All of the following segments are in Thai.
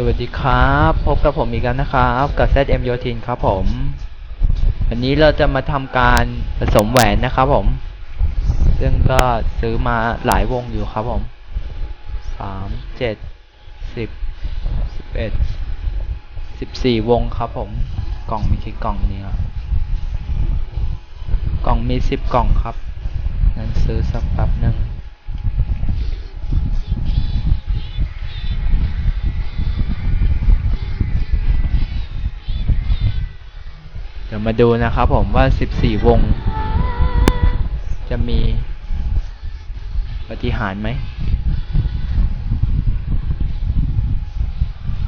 สวัสดีครับ พบกับผมอีกแล้วนะครับ กับ ZM โยทินครับผม วันนี้เราจะมาทำการผสมแหวนนะครับผม ซึ่งก็ซื้อมาหลายวงอยู่ครับผมสามเจ็ดสิบสิบเอ็ดสิบสี่วงครับผม กล่องมีกี่กล่องเนี่ยกล่องมีสิบกล่องครับงั้นซื้อสักแป๊บหนึ่ง ยวมาดูนะครับผมว่า 14 วง จะมีปฏิหารไหม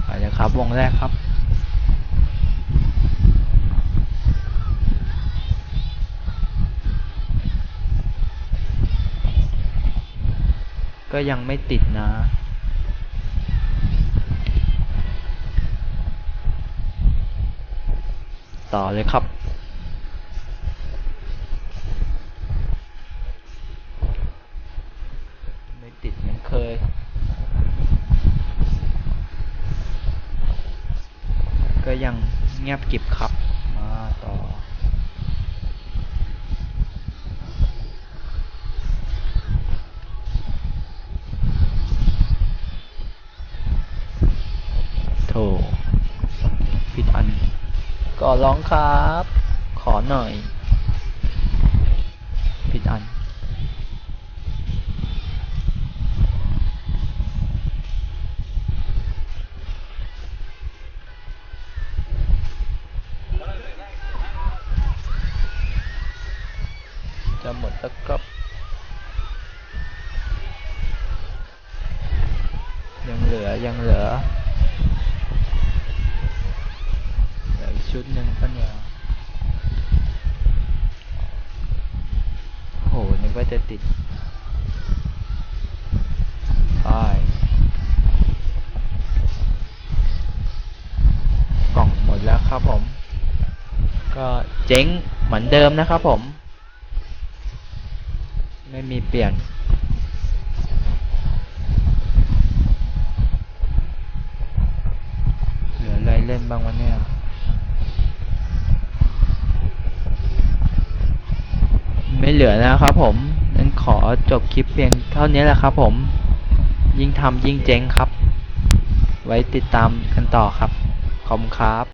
ไปเลยครับ วงแรกครับก็ยังไม่ติดนะ ต่อเลยครับ ไม่ติดเหมือนเคย ก็ยังเงียบกิบครับ ก็ร้องครับ ขอหน่อย ผิดอัน จะหมดแล้วครับ ยังเหลือ ยังเหลือ กว่าจะติดไปกล่องหมดแล้วครับผม ก็เจ๊งเหมือนเดิมนะครับผม ไม่มีเปลี่ยนเหลืออะไรเล่นบ้างวะเนี่ยไม่เหลือนะครับผม อจบคลิปเพียงเท่านี้แหละครับผม ยิ่งทำยิ่งเจ๊งครับ ไว้ติดตามกันต่อครับ ขอบคุณครับ